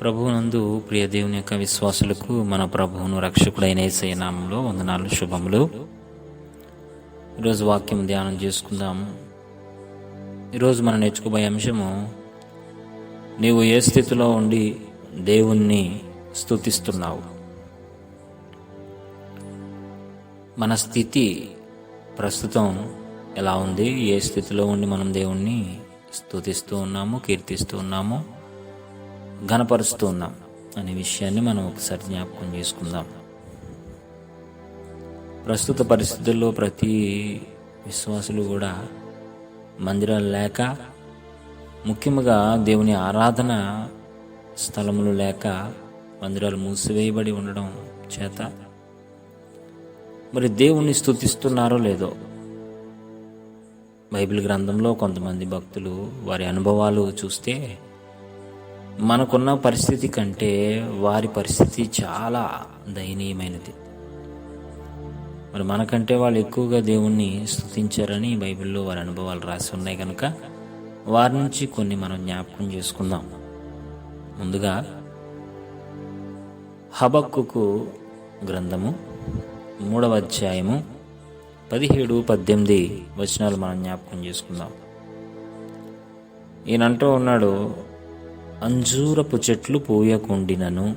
ప్రభువునందు ప్రియ దేవుని యొక్క విశ్వాసులకు మన ప్రభువును రక్షకుడైన యేసయ్య వందనాలు శుభములు. ఈరోజు వాక్యం ధ్యానం చేసుకుందాము. ఈరోజు మనం నేర్చుకోబోయే అంశము నీవు ఏ స్థితిలో ఉండి దేవుణ్ణి స్తుతిస్తున్నావు? మన స్థితి ప్రస్తుతం ఎలా ఉంది? ఏ స్థితిలో ఉండి మనం దేవుణ్ణి స్తుతిస్తూ ఉన్నాము కీర్తిస్తూ ఉన్నాము? ఘనపరుస్తూ ఉన్నాం అనే విషయాన్ని మనం ఒకసారి జ్ఞాపకం చేసుకుందాం. ప్రస్తుత పరిస్థితుల్లో ప్రతి విశ్వాసులు కూడా మందిరాలు లేక ముఖ్యంగా దేవుని ఆరాధన స్థలములు లేక మందిరాలు మూసివేయబడి ఉండడం చేత మరి దేవుణ్ణి స్తుతిస్తున్నారో లేదో బైబిల్ గ్రంథంలో కొంతమంది భక్తులు వారి అనుభవాలు చూస్తే మనకున్న పరిస్థితి కంటే వారి పరిస్థితి చాలా దయనీయమైనది. మరి మనకంటే వాళ్ళు ఎక్కువగా దేవుణ్ణి స్థుతించారని బైబిల్లో వారి అనుభవాలు రాసి ఉన్నాయి కనుక వారి నుంచి కొన్ని మనం జ్ఞాపకం చేసుకుందాం. ముందుగా హబక్కుకు గ్రంథము మూడవ అధ్యాయము పదిహేడు పద్దెనిమిది వచనాలు మనం జ్ఞాపకం చేసుకుందాం. ఈయనంటూ ఉన్నాడు అంజూరపు చెట్లు పూయకుండినను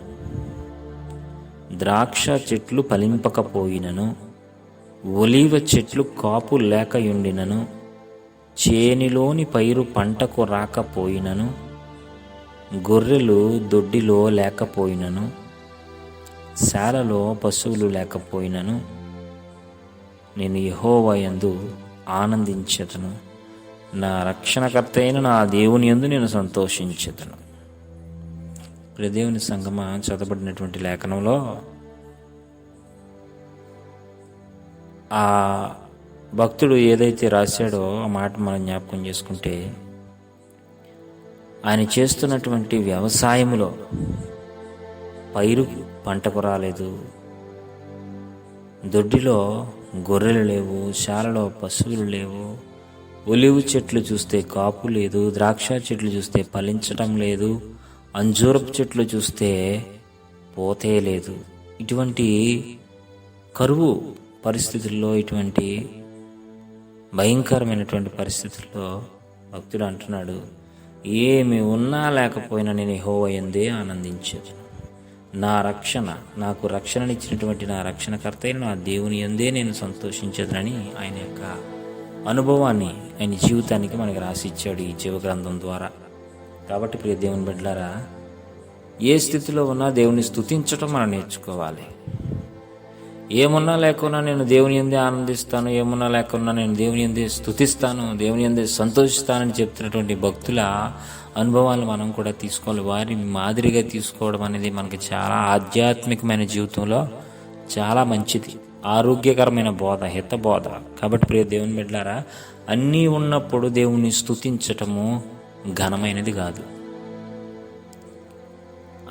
ద్రాక్ష చెట్లు ఫలింపకపోయినను ఒలీవ చెట్లు కాపు లేకయుండినను చేనిలోని పైరు పంటకు రాకపోయినను గొర్రెలు దొడ్డిలో లేకపోయినను శాలలో పశువులు లేకపోయినను నేను యహోవయందు ఆనందించదను. నా రక్షణకర్త అయిన నా దేవుని యందు నేను సంతోషించదను. ప్రదేవుని సంగమ చదవబడినటువంటి లేఖనంలో ఆ భక్తుడు ఏదైతే రాశాడో ఆ మాట మనం జ్ఞాపకం చేసుకుంటే ఆయన చేస్తున్నటువంటి వ్యవసాయంలో పైరు పంటకు రాలేదు. దొడ్డిలో గొర్రెలు లేవు శాలలో పశువులు లేవు. ఒలివు చెట్లు చూస్తే కాపు లేదు ద్రాక్ష చెట్లు చూస్తే ఫలించటం లేదు. అంజూరపు చెట్లు చూస్తే పోతే లేదు. ఇటువంటి కరువు పరిస్థితుల్లో ఇటువంటి భయంకరమైనటువంటి పరిస్థితుల్లో భక్తుడు అంటున్నాడు ఏమి ఉన్నా లేకపోయినా నేను హోవయందే ఆనందించేది నా రక్షణ నాకు రక్షణనిచ్చినటువంటి నా రక్షణకర్త అయిన నా దేవుని ఎందే నేను సంతోషించదనని ఆయన యొక్క అనుభవాన్ని ఆయన జీవితానికి మనకి రాసిచ్చాడు ఈ జీవగ్రంథం ద్వారా. కాబట్టి ప్రియ దేవుని బిడ్డలారా ఏ స్థితిలో ఉన్నా దేవుని స్థుతించటం మనం నేర్చుకోవాలి. ఏమున్నా లేకున్నా నేను దేవుని ఎందే ఆనందిస్తాను ఏమున్నా లేకున్నా నేను దేవుని ఎందే స్థుతిస్తాను దేవుని ఎందే సంతోషిస్తానని చెప్తున్నటువంటి భక్తుల అనుభవాలు మనం కూడా తీసుకోవాలి. వారి మాదిరిగా తీసుకోవడం అనేది మనకి చాలా ఆధ్యాత్మికమైన జీవితంలో చాలా మంచిది. ఆరోగ్యకరమైన బోధ హిత బోధ కాబట్టి ప్రియ దేవుని బిడ్డారా అన్నీ ఉన్నప్పుడు దేవుని స్తుతించటము ఘనమైనది కాదు.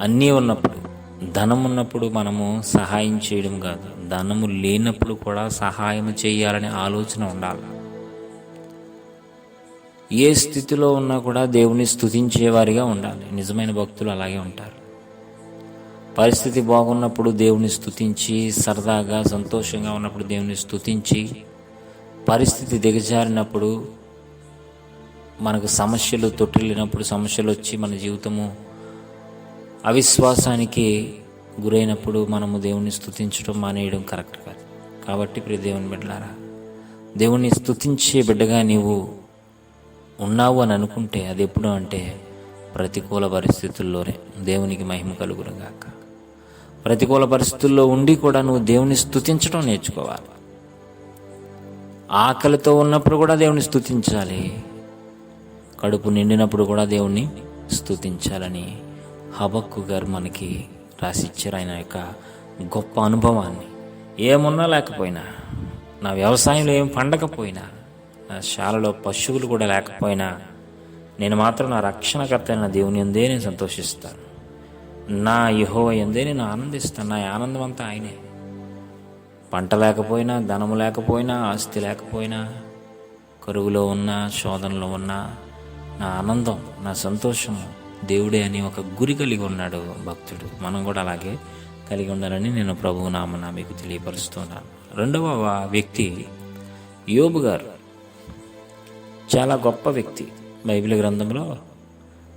అన్నీ ఉన్నప్పుడు ధనం ఉన్నప్పుడు మనము సహాయం చేయడం కాదు. ధనము లేనప్పుడు కూడా సహాయం చేయాలనే ఆలోచన ఉండాలి. ఏ స్థితిలో ఉన్నా కూడా దేవుని స్థుతించేవారిగా ఉండాలి. నిజమైన భక్తులు అలాగే ఉంటారు. పరిస్థితి బాగున్నప్పుడు దేవుని స్థుతించి సరదాగా సంతోషంగా ఉన్నప్పుడు దేవుని స్థుతించి పరిస్థితి దిగజారినప్పుడు మనకు సమస్యలు తొట్టిల్లినప్పుడు సమస్యలు వచ్చి మన జీవితము అవిశ్వాసానికి గురైనప్పుడు మనము దేవుణ్ణి స్థుతించడం మానేయడం కరెక్ట్ కాదు. కాబట్టి ప్రియ దేవుని బిడ్డలారా దేవుణ్ణి స్థుతించే బిడ్డగా నీవు ఉన్నావు అని అనుకుంటే అది ఎప్పుడు అంటే ప్రతికూల పరిస్థితుల్లోనే దేవునికి మహిమ కలుగురుగాక ప్రతికూల పరిస్థితుల్లో ఉండి కూడా నువ్వు దేవుని స్థుతించడం నేర్చుకోవాలి. ఆకలితో ఉన్నప్పుడు కూడా దేవుని స్థుతించాలి కడుపు నిండినప్పుడు కూడా దేవుణ్ణి స్తుతించాలని హబక్కు గారు మనకి రాసిచ్చారు ఆయన యొక్క గొప్ప అనుభవాన్ని. ఏమున్నా లేకపోయినా నా వ్యవసాయంలో ఏం పండకపోయినా నా శాలలో పశువులు కూడా లేకపోయినా నేను మాత్రం నా రక్షణకర్త అయిన దేవుని ఎందే నేను సంతోషిస్తాను. నా యహో ఎందే నేను ఆనందిస్తాను. నా ఆనందం అంతా ఆయనే. పంట లేకపోయినా ధనము లేకపోయినా ఆస్తి లేకపోయినా కరువులో ఉన్నా శోధనలో ఉన్నా నా ఆనందం నా సంతోషము దేవుడే అని ఒక గురి కలిగి ఉన్నాడు భక్తుడు. మనం కూడా అలాగే కలిగి ఉండాలని నేను ప్రభువు నామన మీకు తెలియపరుస్తున్నాను. రెండవ వ్యక్తి యోబు గారు. చాలా గొప్ప వ్యక్తి. బైబిల్ గ్రంథంలో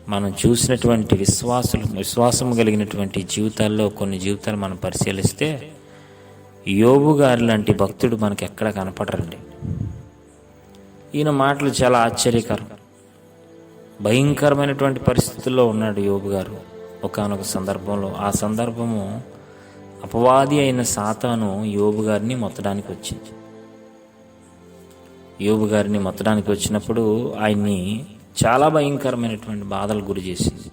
మనం చూసినటువంటి విశ్వాసులు విశ్వాసం కలిగినటువంటి జీవితాల్లో కొన్ని జీవితాలు మనం పరిశీలిస్తే యోబు గారు లాంటి భక్తుడు మనకు ఎక్కడ కనపడరండి. ఈయన మాటలు చాలా ఆశ్చర్యకరం. భయంకరమైనటువంటి పరిస్థితుల్లో ఉన్నాడు యోబు గారు. ఒకానొక సందర్భంలో ఆ సందర్భము అపవాది అయిన సాతాను యోబు గారిని మొత్తడానికి వచ్చింది. యోబు గారిని మొత్తడానికి వచ్చినప్పుడు ఆయన్ని చాలా భయంకరమైనటువంటి బాధలు గురి చేసింది.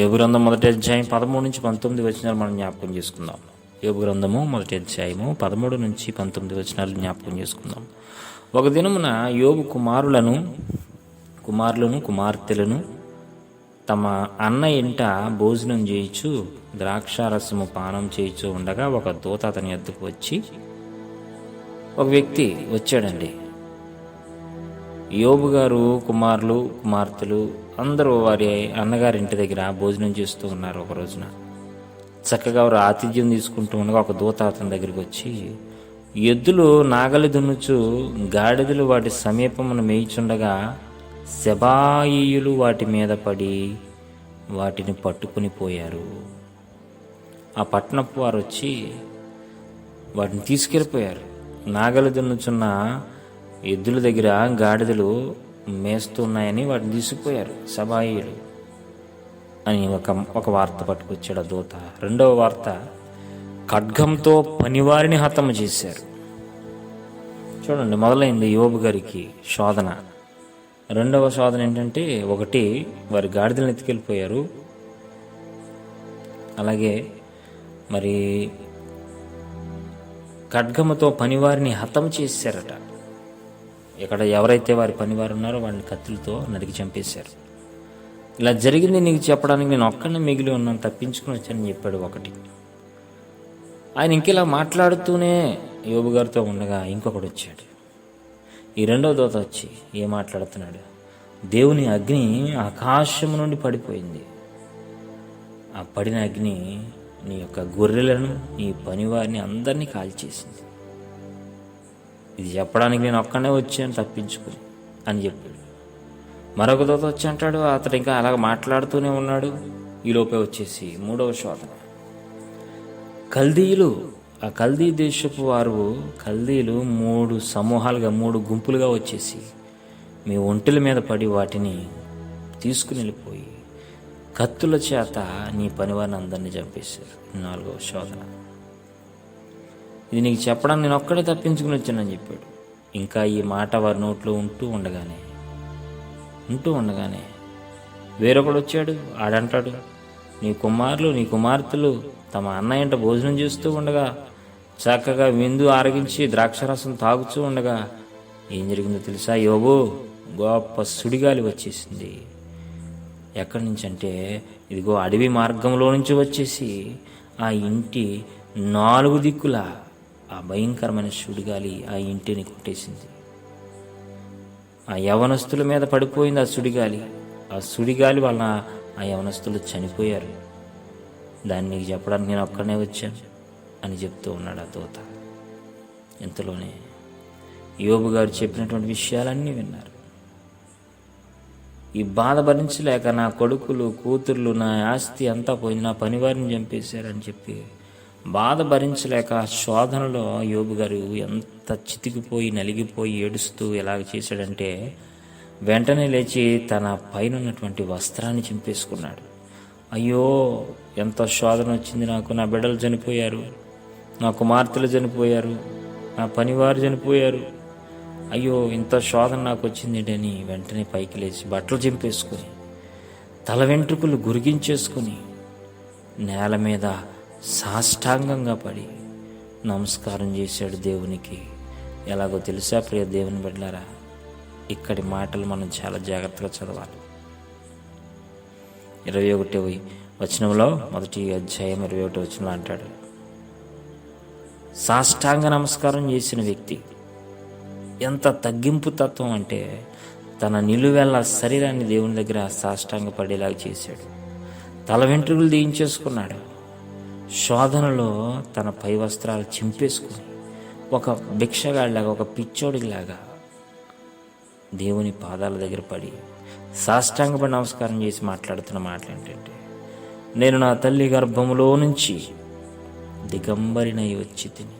యోగు గ్రంథం మొదటి అధ్యాయం పదమూడు నుంచి పంతొమ్మిది వచ్చినారు మనం జ్ఞాపకం చేసుకుందాం. యోగు గ్రంథము మొదటి అధ్యాయము పదమూడు నుంచి పంతొమ్మిది వచ్చినాలు జ్ఞాపకం చేసుకుందాం. ఒక దినమున యోగు కుమారులను కుమారులను కుమార్తెలను తమ అన్న ఇంట భోజనం చేయించు ద్రాక్షారసము పానం చేయించు ఉండగా ఒక దూత అతని ఎద్దుకు వచ్చి ఒక వ్యక్తి వచ్చాడండి. యోబు గారు కుమారులు కుమార్తెలు అందరూ వారి అన్నగారి ఇంటి దగ్గర భోజనం చేస్తూ ఉన్నారు ఒక రోజున. చక్కగా వారు ఆతిథ్యం తీసుకుంటూ ఉండగా ఒక దూత అతని దగ్గరికి వచ్చి ఎద్దులు నాగలి దున్నుచు గాడిదలు వాటి సమీపమును మేయిచుండగా శబాయియులు వాటి మీద పడి వాటిని పట్టుకుని పోయారు. ఆ పట్టణపు వారు వచ్చి వాటిని తీసుకెళ్ళిపోయారు. నాగలి దున్నుచున్న ఎద్దుల దగ్గర గాడిదలు మేస్తున్నాయని వాటిని తీసుకుపోయారు సబాయిలు అని ఒక ఒక వార్త పట్టుకొచ్చాడు ఆ దూత. రెండవ వార్త ఖడ్గంతో పనివారిని హతము చేశారు. చూడండి మొదలైంది యోబు గారికి శోధన. రెండవ శోధన ఏంటంటే ఒకటి వారి గాడిదలను ఎత్తుకెళ్ళిపోయారు. అలాగే మరి ఖడ్గముతో పనివారిని హతం చేశారట. ఇక్కడ ఎవరైతే వారి పనివారు ఉన్నారో వారిని కత్తులతో నరికి చంపేశారు. ఇలా జరిగింది నీకు చెప్పడానికి నేను ఒక్కనే మిగిలి ఉన్నాను తప్పించుకుని వచ్చానని చెప్పాడు ఒకటి. ఆయన ఇంకెలా మాట్లాడుతూనే యోబు గారితో ఉండగా ఇంకొకడు వచ్చాడు. ఈ రెండవ దోత వచ్చి ఏం మాట్లాడుతున్నాడు? దేవుని అగ్ని ఆకాశము నుండి పడిపోయింది. ఆ పడిన అగ్ని నీ యొక్క గొర్రెలను నీ పనివారిని అందరినీ కాల్చేసింది. ఇది చెప్పడానికి నేను ఒక్కనే వచ్చాను తప్పించుకుని అని చెప్పాడు. మరొక దోత వచ్చి అంటాడు అతడు ఇంకా అలాగ మాట్లాడుతూనే ఉన్నాడు. ఈలోపే వచ్చేసి మూడవ శోధన. కల్దీయులు ఆ కల్దీ దేశపు వారు కల్దీలు మూడు సమూహాలుగా మూడు గుంపులుగా వచ్చేసి మీ ఒంటెల మీద పడి వాటిని తీసుకుని వెళ్ళిపోయి కత్తుల చేత నీ పనివారిని అందరినీ చంపేశారు. నాలుగవ శోధన. ఇది నీకు చెప్పడం నేను ఒక్కడే తప్పించుకుని వచ్చానని చెప్పాడు. ఇంకా ఈ మాట వారి నోట్లో ఉంటూ ఉండగానే ఉంటూ ఉండగానే వేరొకడు వచ్చాడు. ఆడంటాడు నీ కుమారులు నీ కుమార్తెలు తమ అన్నయ్యంట భోజనం చేస్తూ ఉండగా చక్కగా విందు ఆరగించి ద్రాక్షరసం తాగుతూ ఉండగా ఏం జరిగిందో తెలుసా? యోబు గొప్ప సుడిగాలి వచ్చేసింది. ఎక్కడి నుంచి అంటే ఇదిగో అడవి మార్గంలో నుంచి వచ్చేసి ఆ ఇంటి నాలుగు దిక్కుల ఆ భయంకరమైన సుడిగాలి ఆ ఇంటిని కొట్టేసింది. ఆ యవనస్తుల మీద పడిపోయింది ఆ సుడిగాలి. ఆ సుడిగాలి వలన ఆ యవనస్తులు చనిపోయారు. దాన్ని నీకు చెప్పడానికి నేను ఒక్కనే వచ్చాను. అని చెప్తూ ఉన్నాడు ఆ దూత. ఇంతలోనే యోబు గారు చెప్పినటువంటి విషయాలన్నీ విన్నారు. ఈ బాధ భరించలేక నా కొడుకులు కూతుర్లు నా ఆస్తి అంతా పోయింది నా పనివారిని చంపేశారని చెప్పి బాధ భరించలేక ఆ శోధనలో యోబు గారు ఎంత చితికిపోయి నలిగిపోయి ఏడుస్తూ ఎలాగ చేశాడంటే వెంటనే లేచి తన పైన ఉన్నటువంటి వస్త్రాన్ని చింపేసుకున్నాడు. అయ్యో ఎంత శోధన వచ్చింది నాకు నా బిడ్డలు చనిపోయారు నా కుమార్తెలు చనిపోయారు నా పనివారు చనిపోయారు. అయ్యో ఇంత శోధన నాకు వచ్చింది అని వెంటనే పైకి లేచి బట్టలు చింపేసుకొని తల వెంట్రుకలు గురిగించేసుకొని నేల మీద సాష్టాంగంగా పడి నమస్కారం చేశాడు దేవునికి. ఎలాగో తెలుసా ప్రియ దేవుని బిడ్డారా ఇక్కడి మాటలు మనం చాలా జాగ్రత్తగా చదవాలి. ఇరవై ఒకటి వచనంలో మొదటి అధ్యాయం ఇరవై ఒకటి వచనంలో అంటాడు సాష్టాంగ నమస్కారం చేసిన వ్యక్తి. ఎంత తగ్గింపు తత్వం అంటే తన నిలువెల్ల శరీరాన్ని దేవుని దగ్గర సాష్టాంగ పడేలాగా చేశాడు. తల వెంట్రుకలు దీయించేసుకున్నాడు శోధనలో తన పై వస్త్రాలు చింపేసుకుని ఒక భిక్షగాడిలాగా ఒక పిచ్చోడిలాగా దేవుని పాదాల దగ్గర పడి సాష్టాంగపడి నమస్కారం చేసి మాట్లాడుతున్న మాటలు ఏంటంటే నేను నా తల్లి గర్భములో నుంచి దిగంబరినై వచ్చి తిని.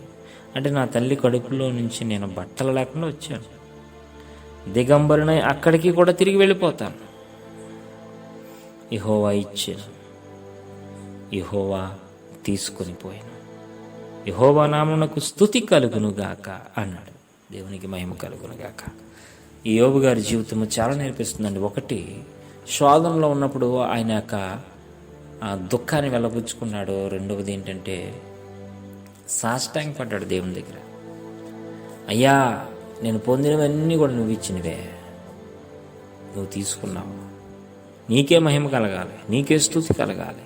అంటే నా తల్లి కడుపులో నుంచి నేను బట్టలు లేకుండా వచ్చాను. దిగంబరినై అక్కడికి కూడా తిరిగి వెళ్ళిపోతాను. ఇహోవా ఇచ్చాను ఇహోవా తీసుకొని పోయాను. యహోవా నామునకు స్థుతి కలుగును గాక అన్నాడు. దేవునికి మహిమ కలుగును గాక ఈ యోబు గారి జీవితము చాలా నేర్పిస్తుందండి. ఒకటి శోధనలో ఉన్నప్పుడు ఆయన యొక్క ఆ దుఃఖాన్ని వెళ్ళబుచ్చుకున్నాడు. రెండవది ఏంటంటే సాష్టాంగ పడ్డాడు దేవుని దగ్గర. అయ్యా నేను పొందినవన్నీ కూడా నువ్వు ఇచ్చినవే. నువ్వు తీసుకున్నావు. నీకే మహిమ కలగాలి నీకే స్థుతి కలగాలి.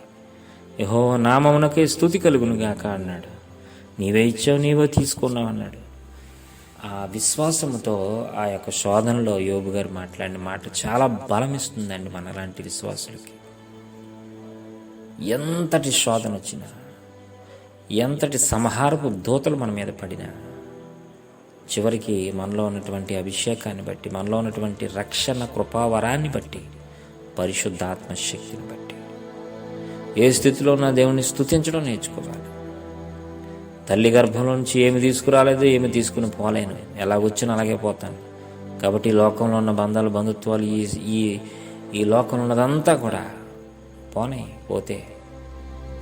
యహో నామమునకే స్థుతి కలుగునుగాక అన్నాడు. నీవే ఇచ్చావు నీవే తీసుకున్నావు అన్నాడు. ఆ విశ్వాసంతో ఆ యొక్క శోధనలో యోబు గారు మాట్లాడిన మాట చాలా బలం ఇస్తుందండి మనలాంటి విశ్వాసులకి. ఎంతటి శోధన వచ్చినా. ఎంతటి సంహారపు దూతలు మన మీద పడినా చివరికి మనలో ఉన్నటువంటి అభిషేకాన్ని బట్టి మనలో ఉన్నటువంటి రక్షణ కృపావరాన్ని బట్టి పరిశుద్ధాత్మ శక్తిని బట్టి. ఏ స్థితిలో ఉన్న దేవుని స్థుతించడం నేర్చుకోవాలి. తల్లి గర్భంలో నుంచి ఏమి తీసుకురాలేదు ఏమి తీసుకుని పోలేను. ఎలా వచ్చినా అలాగే పోతాను. కాబట్టి లోకంలో ఉన్న బంధాలు బంధుత్వాలు ఈ ఈ ఈ లోకంలో ఉన్నదంతా కూడా పోనే పోతే.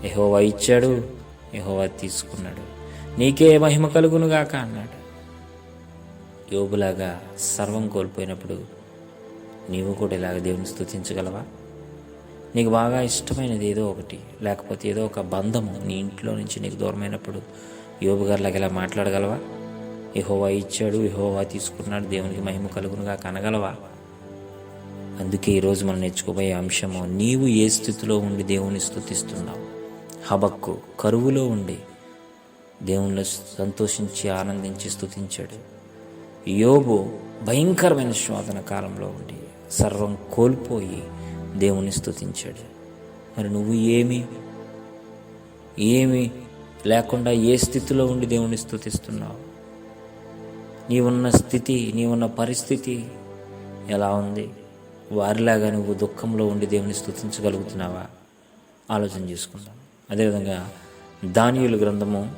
ఎహోవా ఇచ్చాడు యహోవా తీసుకున్నాడు. నీకే మహిమ కలుగునుగాక అన్నాడు. యోగులాగా సర్వం కోల్పోయినప్పుడు నీవు కూడా ఇలాగ దేవుని స్థుతించగలవా నీకు బాగా ఇష్టమైనది ఏదో ఒకటి లేకపోతే ఏదో ఒక బంధము నీ ఇంట్లో నుంచి నీకు దూరమైనప్పుడు యోబు గారిలాగా ఇలా మాట్లాడగలవా? ఇహోవా ఇచ్చాడు ఇహోవా తీసుకున్నాడు దేవునికి మహిమ కలుగునుగా కనగలవా అందుకే ఈరోజు మనం నేర్చుకోబోయే అంశము నీవు ఏ స్థితిలో ఉండి దేవుని స్థుతిస్తున్నావు హబక్కు కరువులో ఉండి దేవుణ్ణి సంతోషించి ఆనందించి స్థుతించాడు యోబు భయంకరమైన శోధన కాలంలో ఉండి సర్వం కోల్పోయి దేవుని స్థుతించాడు మరి నువ్వు ఏమి? ఏమి లేకుండా ఏ స్థితిలో ఉండి దేవుని స్థుతిస్తున్నావు నీవున్న స్థితి నీవున్న పరిస్థితి ఎలా ఉంది? వారిలాగా నువ్వు దుఃఖంలో ఉండి దేవుని స్థుతించగలుగుతున్నావా ఆలోచన చేసుకుందాం. అదేవిధంగా దానియులు గ్రంథము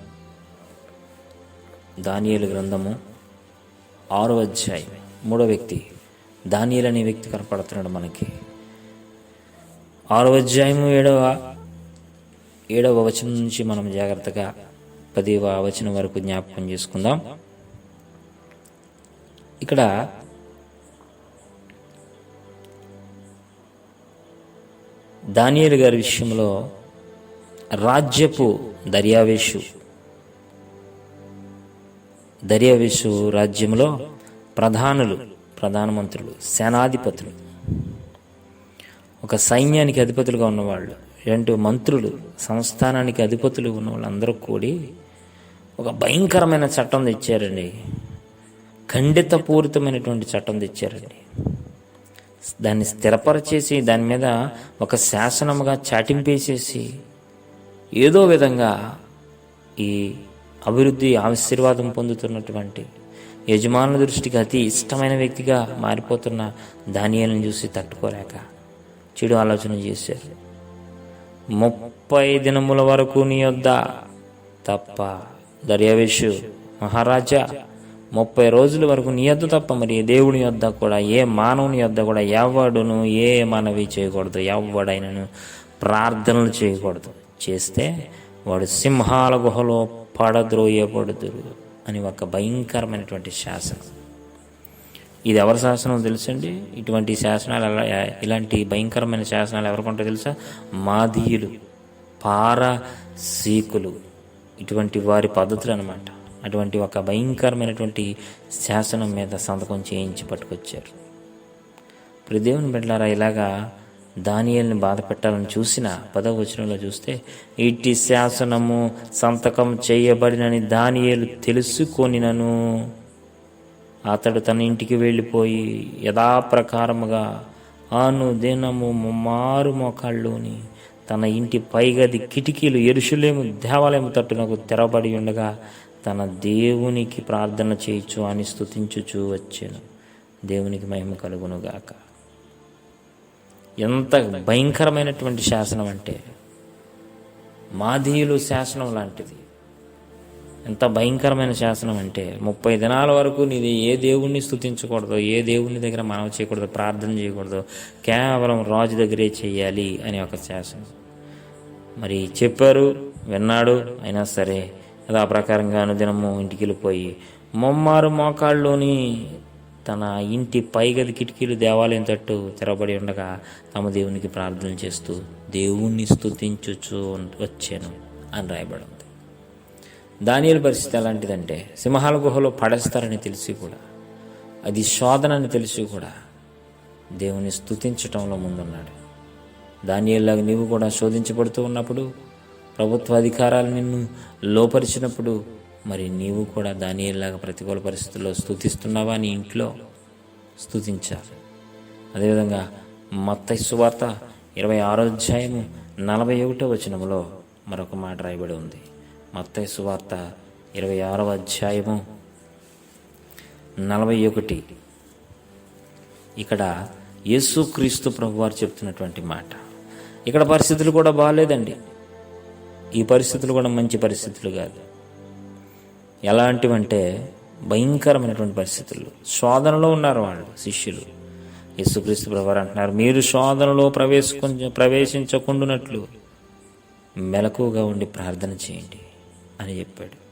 దానియేలు గ్రంథము ఆరో అధ్యాయం మూడో వ్యక్తి. దానియేలు అనే వ్యక్తి కనపడుతున్నాడు మనకి. ఆరో అధ్యాయము ఏడవ ఏడవ వచనం నుంచి మనం జాగ్రత్తగా పదివ వచనం వరకు జ్ఞాపకం చేసుకుందాం. ఇక్కడ దానియలు గారి విషయంలో రాజ్యపు దర్యావేషు. దర్యావేషు రాజ్యంలో ప్రధానులు ప్రధానమంత్రులు సేనాధిపతులు. ఒక సైన్యానికి అధిపతులుగా ఉన్నవాళ్ళు రెండు మంత్రులు సంస్థానానికి అధిపతులు ఉన్న వాళ్ళందరూ కూడి ఒక భయంకరమైన చట్టం తెచ్చారండి. ఖండితపూరితమైనటువంటి చట్టం తెచ్చారండి. దాన్ని స్థిరపరచేసి దాని మీద ఒక శాసనముగా చాటింపేసేసి ఏదో విధంగా ఈ అభివృద్ధి ఆశీర్వాదం పొందుతున్నటువంటి యజమానుల దృష్టికి అతి ఇష్టమైన వ్యక్తిగా మారిపోతున్న ధాన్యాలను చూసి తట్టుకోలేక చెడు ఆలోచన చేశారు. ముప్పై దినముల వరకు నీ యొద్ద తప్ప దర్యావేషు మహారాజా ముప్పై రోజుల వరకు నీ యొద్ద తప్ప మరి దేవుని యొద్ద కూడా ఏ మానవుని యొద్ద కూడా ఎవడును ఏ మనవి చేయకూడదు. ఎవడైనను ప్రార్థనలు చేయకూడదు. చేస్తే వాడు సింహాల గుహలో పడద్రోయబడుదురు అని ఒక భయంకరమైనటువంటి శాసనం. ఇది ఎవరి శాసనం తెలుసండి? ఇటువంటి శాసనాలు ఎలా ఇలాంటి భయంకరమైన శాసనాలు ఎవరికంటే తెలుసా? మాదీయులు పారసీకులు. ఇటువంటి వారి పద్ధతులు అనమాట అటువంటి ఒక భయంకరమైనటువంటి శాసనం మీద సంతకం చేయించి పట్టుకొచ్చారు. ప్రదేవుని దేవుని బిడ్డలారా ఇలాగా దానియల్ని బాధ పెట్టాలని చూసిన పదవచనంలో చూస్తే ఇట్టి శాసనము సంతకం చేయబడినని దానియలు తెలుసుకొనినను. అతడు తన ఇంటికి వెళ్ళిపోయి యథాప్రకారముగా అనుదినము మారు మోకాళ్ళలోని తన ఇంటి పైగది కిటికీలు ఎరుషులేము దేవాలయము తట్టునకు తెరబడి ఉండగా తన దేవునికి ప్రార్థన చేయొచ్చు అని స్థుతించుచూ వచ్చాను. దేవునికి మహిమ కలుగునుగాక. ఎంత భయంకరమైనటువంటి శాసనం అంటే మాధీయులు శాసనం లాంటిది. ఎంత భయంకరమైన శాసనం అంటే ముప్పై దినాల వరకు నీది ఏ దేవుణ్ణి స్థుతించకూడదు ఏ దేవుని దగ్గర మనం చేయకూడదు ప్రార్థన చేయకూడదు కేవలం రాజు దగ్గరే చేయాలి అని ఒక శాసనం. మరి చెప్పారు విన్నాడు అయినా సరే అది ఆ ప్రకారంగా అనుదినము ఇంటికి వెళ్ళిపోయి మొమ్మారు మోకాళ్ళలోని తన ఇంటి పైగది కిటికీలు దేవాలయం తట్టు తెరబడి ఉండగా తమ దేవునికి ప్రార్థన చేస్తూ దేవుణ్ణి స్థుతించుచు వచ్చాను అని రాయబడింది. దానియల పరిస్థితి ఎలాంటిదంటే సింహాల గుహలో పడేస్తారని తెలిసి కూడా అది శోధన అని తెలిసి కూడా దేవుని స్తుతించటంలో ముందున్నాడు. దానియల్లాగా నీవు కూడా శోధించబడుతూ ఉన్నప్పుడు ప్రభుత్వ అధికారాలు నిన్ను లోపరిచినప్పుడు మరి నీవు కూడా దానియల్లాగా ప్రతికూల పరిస్థితుల్లో స్థుతిస్తున్నావా నీ ఇంట్లో? స్థుతించారు అదేవిధంగా మత్తై సువార్త ఇరవై ఆరో అధ్యాయము నలభై ఒకటో వచనములో మరొక మాట రాయబడి ఉంది. మత్తై సువార్త ఇరవై ఆరవ అధ్యాయము నలభై ఒకటి. ఇక్కడ యేసుక్రీస్తు ప్రభు వారు చెప్తున్నటువంటి మాట. ఇక్కడ పరిస్థితులు కూడా బాగాలేదండి ఈ పరిస్థితులు కూడా మంచి పరిస్థితులు కాదు. ఎలాంటివంటే భయంకరమైనటువంటి పరిస్థితులు. శోధనలో ఉన్నారు వాళ్ళు శిష్యులు. యేసుక్రీస్తు ప్రభువారు అంటున్నారు మీరు శోధనలో ప్రవేశ ప్రవేశించకుండానట్లు మెలకుగా ఉండి ప్రార్థన చేయండి అని చెప్పాడు.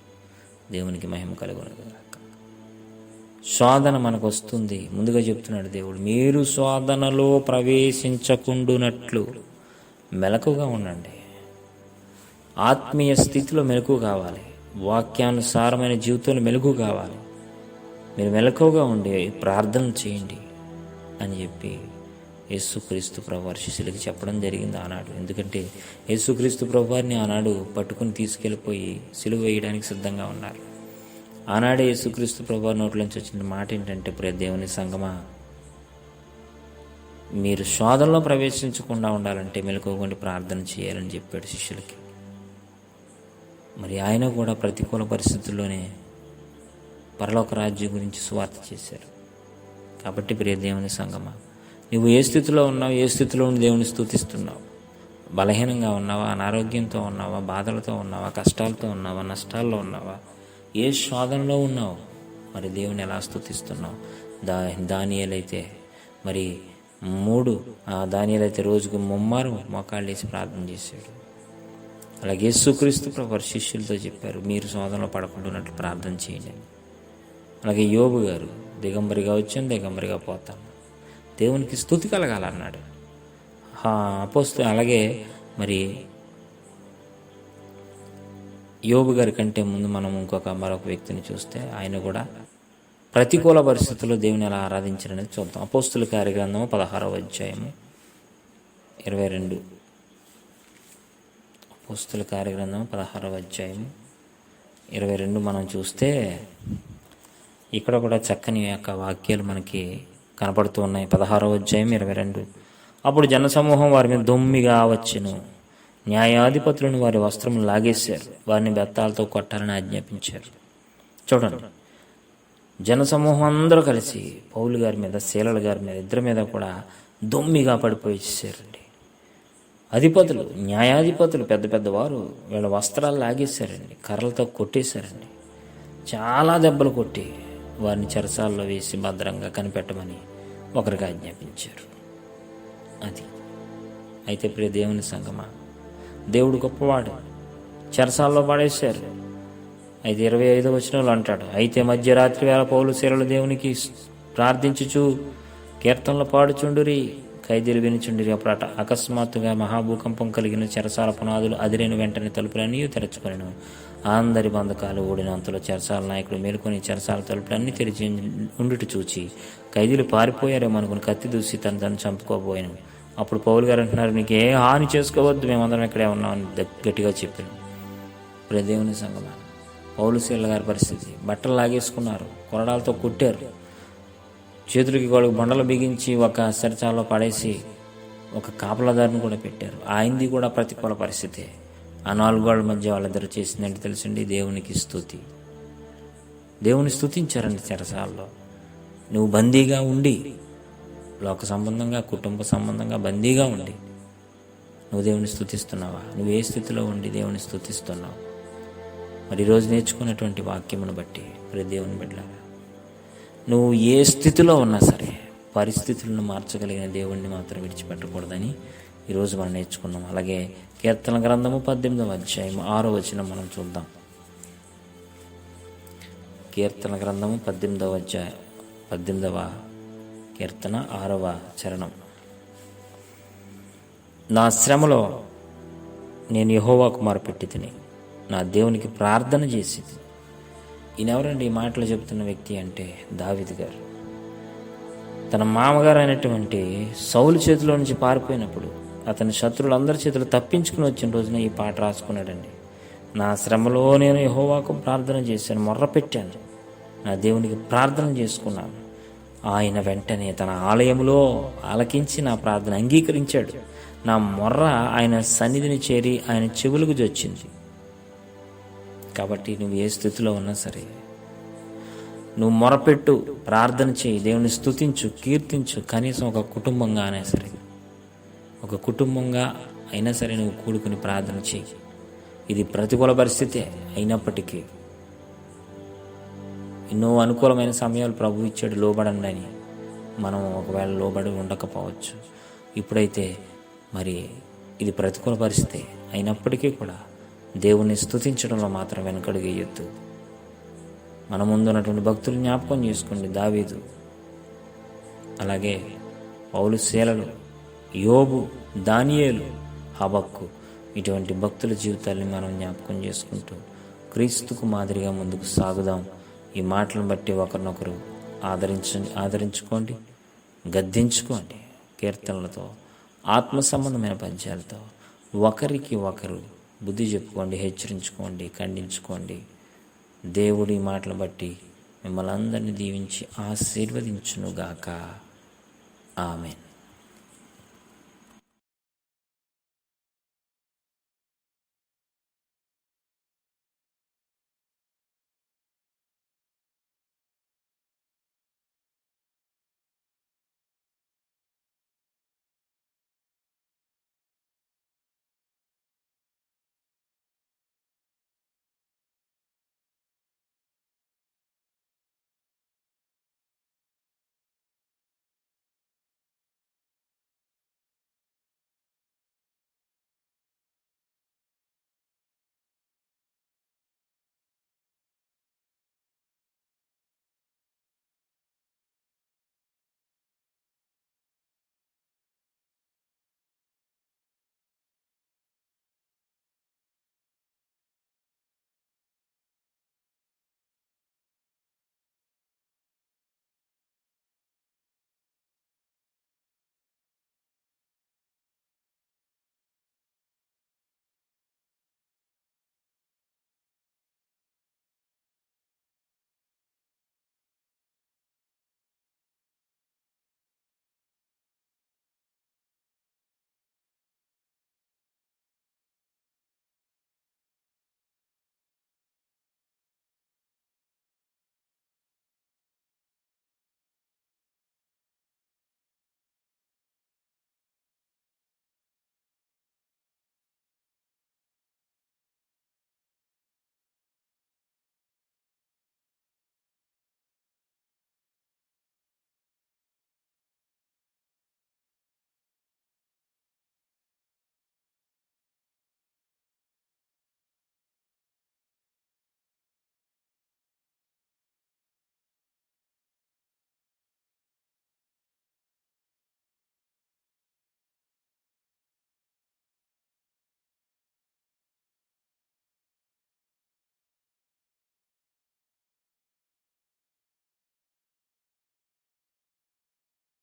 దేవునికి మహిమ కలుగునదు శోధన మనకు వస్తుంది ముందుగా చెప్తున్నాడు దేవుడు మీరు శోధనలో ప్రవేశించకుండునట్లు మెలకుగా ఉండండి. ఆత్మీయ స్థితిలో మెలకు కావాలి. వాక్యానుసారమైన జీవితంలో మెలుగు కావాలి. మీరు మెలకువగా ఉండి ప్రార్థన చేయండి అని చెప్పి యేసుక్రీస్తు ప్రభువారి శిష్యులకి చెప్పడం జరిగింది ఆనాడు. ఎందుకంటే యేసుక్రీస్తు ప్రభువారిని ఆనాడు పట్టుకుని తీసుకెళ్ళిపోయి సిలువ వేయడానికి సిద్ధంగా ఉన్నారు. ఆనాడే యేసుక్రీస్తు ప్రభువారి నోట్లోంచి వచ్చిన మాట ఏంటంటే ప్రే దేవుని సంగమా మీరు శోధనలో ప్రవేశించకుండా ఉండాలంటే మెలకువకుండా ప్రార్థన చేయాలని చెప్పాడు శిష్యులకి. మరి ఆయన కూడా ప్రతికూల పరిస్థితుల్లోనే పరలోక రాజ్యం గురించి స్వార్థ చేశారు. కాబట్టి ప్రియ దేవుని సంగమ నువ్వు ఏ స్థితిలో ఉన్నావు ఏ స్థితిలో ఉండి దేవుని స్థుతిస్తున్నావు బలహీనంగా ఉన్నావా అనారోగ్యంతో ఉన్నావా బాధలతో ఉన్నావా కష్టాలతో ఉన్నావా నష్టాల్లో ఉన్నావా? ఏ శోధనలో ఉన్నావు? మరి దేవుని ఎలా స్థుతిస్తున్నావు దా దానియలైతే మరి మూడు దానియలైతే రోజుకు ముమ్మారు మోకాళ్ళేసి ప్రార్థన చేశాడు. అలాగే యేసుక్రీస్తు ప్రభు శిష్యులతో చెప్పారు మీరు శోధనలో పడకుండాన్నట్లు ప్రార్థన చేయండి. అలాగే యోబు గారు దిగంబరిగా వచ్చాను దిగంబరిగా పోతాను. దేవునికి స్థుతి కలగాలన్నాడు. అపోస్తు అలాగే మరి యోబు గారి కంటే ముందు మనం ఇంకొక మరొక వ్యక్తిని చూస్తే ఆయన కూడా ప్రతికూల పరిస్థితుల్లో దేవుని ఎలా ఆరాధించారనేది చూద్దాం. అపోస్తుల కార్యగ్రంథము పదహారవ అధ్యాయము ఇరవై రెండు. పుస్తుల కార్యగ్రంథం పదహారవ అధ్యాయం. ఇరవై రెండు మనం చూస్తే ఇక్కడ కూడా చక్కని యొక్క వాక్యాలు మనకి కనపడుతూ ఉన్నాయి. పదహారవ అధ్యాయం ఇరవై రెండు. అప్పుడు జనసమూహం వారి మీద దొమ్మిగా వచ్చెను. న్యాయాధిపతులను వారి వస్త్రం లాగేశారు. వారిని బెత్తాలతో కొట్టాలని ఆజ్ఞాపించారు. చూడండి. జనసమూహం అందరూ కలిసి పౌలు గారి మీద శీలల గారి మీద ఇద్దరి మీద కూడా దొమ్మిగా పడిపోయేసారండి అధిపతులు న్యాయాధిపతులు పెద్ద పెద్దవారు వీళ్ళ వస్త్రాలు లాగేశారండి కర్రలతో కొట్టేశారండి. చాలా దెబ్బలు కొట్టి వారిని చెరసాల్లో వేసి భద్రంగా కనిపెట్టమని ఒకరికి ఆజ్ఞాపించారు. అది. అయితే ప్రియ దేవుని సంగమా దేవుడు గొప్పవాడు చెరసాల్లో పడేశారు. అయితే ఇరవై ఐదో వచనంలో అంటాడు అయితే మధ్యరాత్రి వేళ పౌలు శీలలు దేవునికి ప్రార్థించుచు కీర్తనలు పాడుచుండురి. ఖైదీలు వినుచుండిరి అప్పుడు అట అకస్మాత్తుగా మహాభూకంపం కలిగిన చెరసాల పునాదులు అదిరిన వెంటనే తలుపులన్నీ తెరచుకొనిను. అందరి బంధకాలు ఓడినంతలో చెరసాల నాయకుడు మేలుకొని చెరసాల తలుపులన్నీ తెరిచి ఉండుట చూచి ఖైదీలు పారిపోయారేమో అనుకుని కత్తి దూసి తను తను చంపుకోబోయాను. అప్పుడు పౌలు గారు అంటున్నారు నీకు ఏ హాని చేసుకోవద్దు మేమందరం ఇక్కడే ఉన్నామని గట్టిగా చెప్పాను ప్రదేవుని సంగమ. పౌలు శీల గారి పరిస్థితి. బట్టలు లాగేసుకున్నారు. కొరడాలతో కొట్టారు. చేతులకి గోడకు బండలు బిగించి ఒక సరిచాలో పడేసి ఒక కాపలాదారుని కూడా పెట్టారు. ఆయనది కూడా ప్రతికూల పరిస్థితే. ఆ నాలుగు గోడల మధ్య వాళ్ళిద్దరు చేసిందంటే తెలిసండి దేవునికి స్థుతి దేవుని స్థుతించారండి చెరసాల్లో. నువ్వు బందీగా ఉండి లోక సంబంధంగా కుటుంబ సంబంధంగా బందీగా ఉండి నువ్వు దేవుని స్థుతిస్తున్నావా నువ్వు ఏ స్థితిలో ఉండి దేవుని స్థుతిస్తున్నావు మరి ఈరోజు నేర్చుకున్నటువంటి వాక్యమును బట్టి మరి దేవుని బిడ్డలారా నువ్వు ఏ స్థితిలో ఉన్నా సరే పరిస్థితులను మార్చగలిగిన దేవుణ్ణి మాత్రం విడిచిపెట్టకూడదని ఈరోజు మనం నేర్చుకున్నాం. అలాగే కీర్తన గ్రంథము పద్దెనిమిదవ అధ్యాయం ఆరో వచనం మనం చూద్దాం. కీర్తన గ్రంథము పద్దెనిమిదవ అధ్యాయం పద్దెనిమిదవ కీర్తన ఆరవ చరణం. నా శ్రమలో నేను యహోవాకు మార్పెట్టి తిని నా దేవునికి ప్రార్థన చేసి ఈయనెవరండి ఈ మాటలు చెబుతున్న వ్యక్తి అంటే దావిద్ గారు. తన మామగారు అయినటువంటి సౌలు చేతిలో నుంచి పారిపోయినప్పుడు అతని శత్రువులందరి చేతులు తప్పించుకుని వచ్చిన రోజున ఈ పాట రాసుకున్నాడండి. నా శ్రమలో నేను యహోవాకు ప్రార్థన చేశాను మొర్ర పెట్టాను నా దేవునికి ప్రార్థన చేసుకున్నాను. ఆయన వెంటనే తన ఆలయంలో ఆలకించి నా ప్రార్థన అంగీకరించాడు. నా మొర్ర ఆయన సన్నిధిని చేరి ఆయన చెవులకు జొచ్చింది. కాబట్టి నువ్వు ఏ స్థితిలో ఉన్నా సరే నువ్వు మొరపెట్టు ప్రార్థన చేయి దేవుని స్థుతించు కీర్తించు కనీసం ఒక కుటుంబంగా అయినా సరే. ఒక కుటుంబంగా అయినా సరే నువ్వు కూడుకుని ప్రార్థన చేయి. ఇది ప్రతికూల పరిస్థితే అయినప్పటికీ ఎన్నో అనుకూలమైన సమయాలు ప్రభు ఇచ్చాడు లోబడండి మనం ఒకవేళ లోబడి ఉండకపోవచ్చు. ఇప్పుడైతే మరి ఇది ప్రతికూల పరిస్థితి అయినప్పటికీ కూడా దేవుణ్ణి స్థుతించడంలో మాత్రం వెనకడుగేయొద్దు మన ముందున్నటువంటి భక్తులు జ్ఞాపకం చేసుకోండి దావీదు. అలాగే పౌలు శీలలు యోబు దానియేలు హబక్కు ఇటువంటి భక్తుల జీవితాల్ని మనం జ్ఞాపకం చేసుకుంటూ క్రీస్తుకు మాదిరిగా ముందుకు సాగుదాం. ఈ మాటలను బట్టి ఒకరినొకరు ఆదరించ ఆదరించుకోండి గద్దించుకోండి కీర్తనలతో ఆత్మ సంబంధమైన పద్యాలతో ఒకరికి ఒకరు బుద్ధి చెప్పుకోండి హెచ్చరించుకోండి ఖండించుకోండి. దేవుడి మాటలు బట్టి మిమ్మల్ని అందరినీ దీవించి ఆశీర్వదించునుగాక. ఆమెన్.